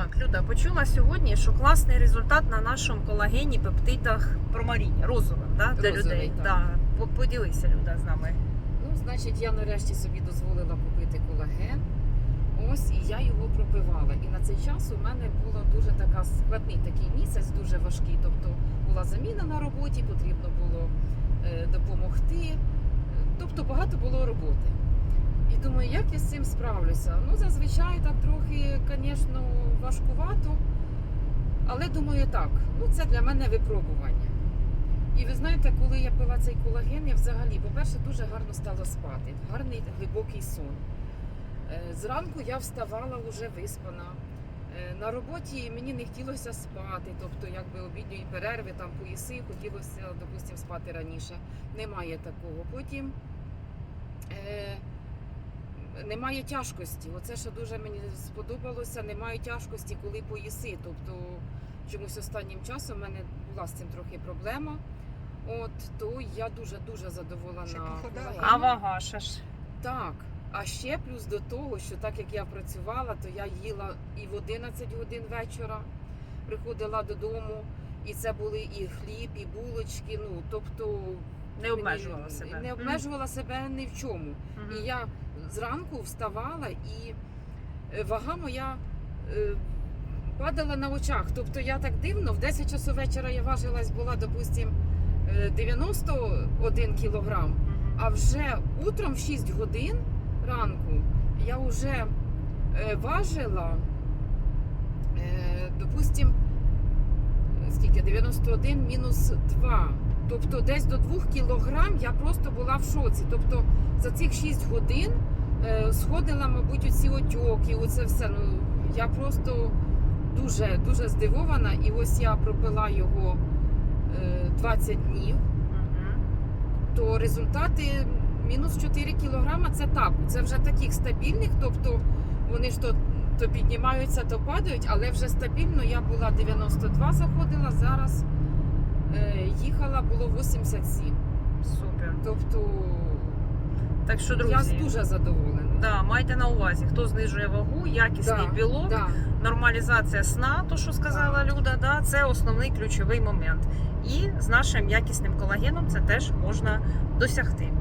Так, Люда, почула сьогодні, що класний результат на нашому колагені пептидах промаріні, розовим, да, для Розовий, людей. так. Да. По- Поділися, Люда, з нами. Ну, значить, я нарешті собі дозволила купити колаген. Ось, і я його пропивала. І на цей час у мене була дуже така складний такий місяць, дуже важкий. Тобто була заміна на роботі, потрібно було е, допомогти. Тобто багато було роботи. І думаю, як я з цим справлюся? Ну, зазвичай так трохи, звісно, важкувато. Але думаю, так, ну це для мене випробування. І ви знаєте, коли я пила цей колаген, я взагалі, по-перше, дуже гарно стала спати. Гарний глибокий сон. Е, Зранку я вставала вже виспана. Е, На роботі мені не хотілося спати, тобто якби обідньої перерви, там поїси, хотілося, допустимо, спати раніше. Немає такого. Потім немає тяжкості. Оце що дуже мені сподобалося, немає тяжкості, коли поїси. Тобто чомусь останнім часом в мене була з цим трохи проблема. От то я дуже дуже задоволена. Ще. А вага ще ж. Так. А ще плюс до того, що так як я працювала, то я їла і в 11 годин вечора приходила додому, і це були і хліб, і булочки. Ну тобто Не обмежувала мені- себе. Не обмежувала себе ні в чому. Мгм. І я зранку вставала, і е, вага моя е, падала на очах. Тобто я так дивно, в 10 часов вечора я важилась, була, допустим, е, 91 кілограм. А вже утром в 6 годин ранку я вже е, важила, е, допустим, скільки 91 мінус 2. Тобто десь до 2 кілограм я просто була в шоці. Тобто за цих 6 годин е, сходила, мабуть, оці отьоки, оце все. Ну, я просто дуже, дуже здивована. І ось я пропила його е, 20 днів Мгм. то результати мінус 4 кілограма це так. Це вже таких стабільних, тобто вони ж то, то піднімаються, то падають, але вже стабільно я була 92, заходила, зараз е, їхала було 87. Супер. Тобто Так що, я дуже задоволена. да, майте на увазі, хто знижує вагу, якісний Да, білок, Да. нормалізація сна, то що сказала Люда, да, це основний ключовий момент. І з нашим якісним колагеном це теж можна досягти.